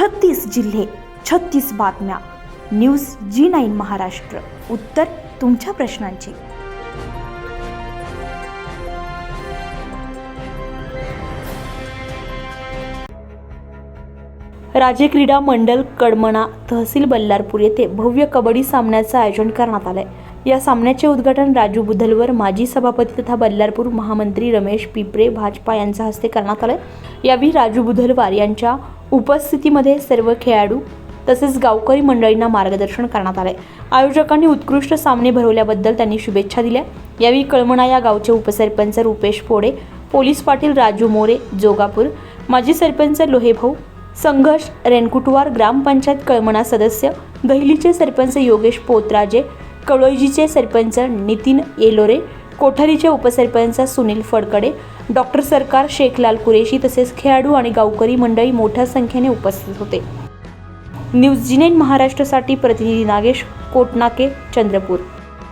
छत्तीस जिल्हे छत्तीस बातम्या. News G nine Maharashtra. उत्तर तुमच्या प्रश्नांची. राज्य क्रीडा मंडल कडमणा तहसील बल्लारपूर येथे भव्य कबड्डी सामन्याचं आयोजन करण्यात आलंय. या सामन्याचे उद्घाटन राजू बुधलवर माजी सभापती तथा बल्लारपूर महामंत्री रमेश पिपरे भाजपा यांच्या हस्ते करण्यात आलंय. यावेळी राजू बुधलवार यांच्या उपस्थितीमध्ये सर्व खेळाडू तसेच गावकरी मंडळींना मार्गदर्शन करण्यात आले. आयोजकांनी उत्कृष्ट सामने भरवल्याबद्दल त्यांनी शुभेच्छा दिल्या. यावेळी कळमणा या गावचे उपसरपंच रुपेश फोडे पोलीस पाटील राजू मोरे जोगापूर माजी सरपंच लोहेभाऊ संघर्ष रेणकुटवार ग्रामपंचायत कळमणा सदस्य गहिलीचे सरपंच योगेश पोतराजे कळोईजीचे सरपंच नितीन येलोरे कोठारीचे उपसरपंच सुनील फडकडे डॉक्टर सरकार शेखलाल कुरेशी तसेच खेळाडू आणि गावकरी मंडळी मोठ्या संख्येने उपस्थित होते. न्यूज जिनेन महाराष्ट्रासाठी प्रतिनिधी नागेश कोटनाके चंद्रपूर.